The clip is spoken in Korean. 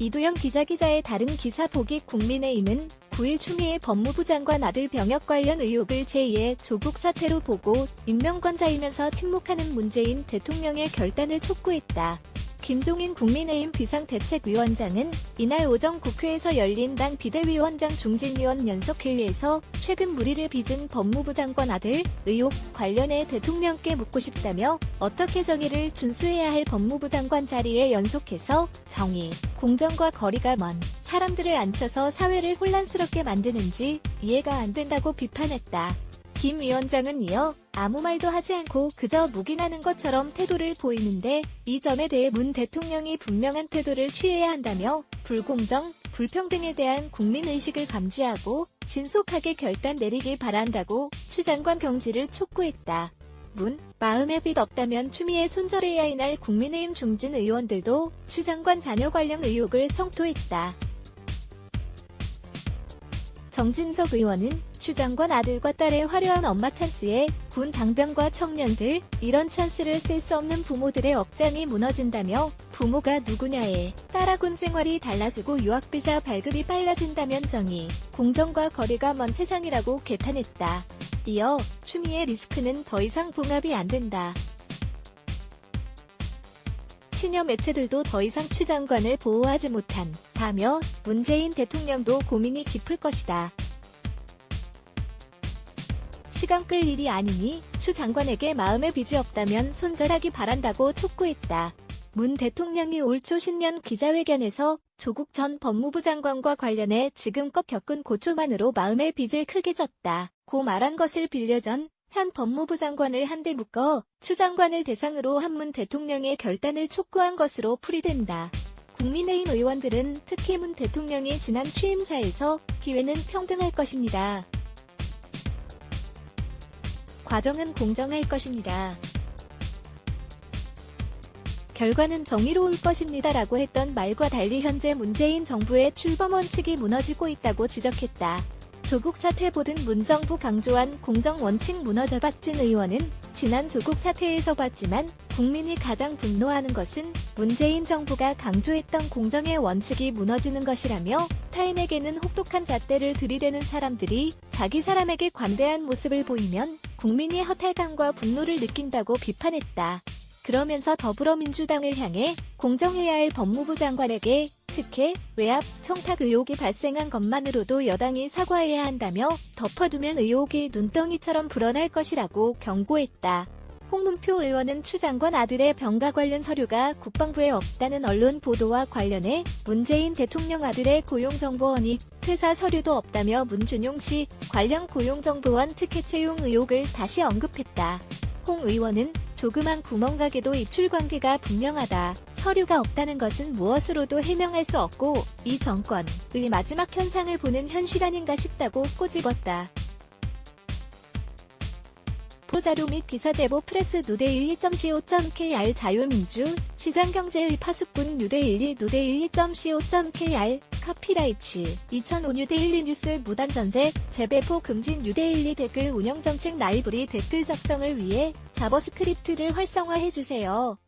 이도영 기자 기자의 다른 기사 보기 국민의힘은 9일 추미애 법무부 장관 아들 병역 관련 의혹을 제2의 조국 사태로 보고 임명권자이면서 침묵하는 문재인 대통령의 결단을 촉구했다. 김종인 국민의힘 비상대책위원장은 이날 오전 국회에서 열린 당 비대위원장 중진위원 연석회의에서 최근 무리를 빚은 법무부 장관 아들 의혹 관련해 대통령께 묻고 싶다며 어떻게 정의를 준수해야 할 법무부 장관 자리에 연속해서 정의, 공정과 거리가 먼 사람들을 앉혀서 사회를 혼란스럽게 만드는지 이해가 안 된다고 비판했다. 김 위원장은 이어 아무 말도 하지 않고 그저 묵인하는 것처럼 태도를 보이는데 이 점에 대해 문 대통령이 분명한 태도를 취해야 한다며 불공정, 불평등에 대한 국민의식을 감지하고 신속하게 결단 내리길 바란다고 추 장관 경지를 촉구했다. 문, 마음에 빚 없다면 추미애 손절해야 이날 국민의힘 중진 의원들도 추 장관 자녀 관련 의혹을 성토했다. 정진석 의원은 추 장관 아들과 딸의 화려한 엄마 찬스에 군 장병과 청년들 이런 찬스를 쓸 수 없는 부모들의 억장이 무너진다며 부모가 누구냐에 따라 군 생활이 달라지고 유학비자 발급이 빨라진다면 정의, 공정과 거리가 먼 세상이라고 개탄했다. 이어 추미애 리스크는 더 이상 봉합이 안 된다. 친여 매체들도 더 이상 추 장관을 보호하지 못한 다며 문재인 대통령도 고민이 깊을 것이다. 시간 끌 일이 아니니 추 장관에게 마음의 빚이 없다면 손절하기 바란다고 촉구했다. 문 대통령이 올 초 신년 기자회견에서 조국 전 법무부 장관과 관련해 지금껏 겪은 고초만으로 마음의 빚을 크게 졌다. 고 말한 것을 빌려 전 현 법무부 장관을 한데 묶어 추 장관을 대상으로 한문 대통령의 결단을 촉구한 것으로 풀이된다. 국민의힘 의원들은 특히 문 대통령이 지난 취임사에서 기회는 평등할 것입니다. 과정은 공정할 것입니다. 결과는 정의로울 것입니다. 라고 했던 말과 달리 현재 문재인 정부의 출범 원칙이 무너지고 있다고 지적했다. 조국 사태 보든 문정부 강조한 공정 원칙 무너져 박진 의원은 지난 조국 사태에서 봤지만 국민이 가장 분노하는 것은 문재인 정부가 강조했던 공정의 원칙이 무너지는 것이라며 타인에게는 혹독한 잣대를 들이대는 사람들이 자기 사람에게 관대한 모습을 보이면 국민이 허탈감과 분노를 느낀다고 비판했다. 그러면서 더불어민주당을 향해 공정해야 할 법무부 장관에게 특혜, 외압, 청탁 의혹이 발생한 것만으로도 여당이 사과해야 한다며 덮어두면 의혹이 눈덩이처럼 불어날 것이라고 경고했다. 홍문표 의원은 추 장관 아들의 병가 관련 서류가 국방부에 없다는 언론 보도와 관련해 문재인 대통령 아들의 고용정보원이 퇴사 서류도 없다며 문준용 씨 관련 고용정보원 특혜 채용 의혹을 다시 언급했다. 홍 의원은 조그만 구멍가게도 입출 관계가 분명하다. 서류가 없다는 것은 무엇으로도 해명할 수 없고 이 정권의 마지막 현상을 보는 현실 아닌가 싶다고 꼬집었다. 포자료 및 기사제보 프레스 누대 12.co.kr 자유민주 시장경제의 파수꾼 뉴데12 누대12.co.kr 카피라이츠 2005 뉴데일리 뉴스 무단전제 재배포 금지 뉴데일리 댓글 운영정책 라이브리 댓글 작성을 위해 자버스크립트를 활성화해주세요.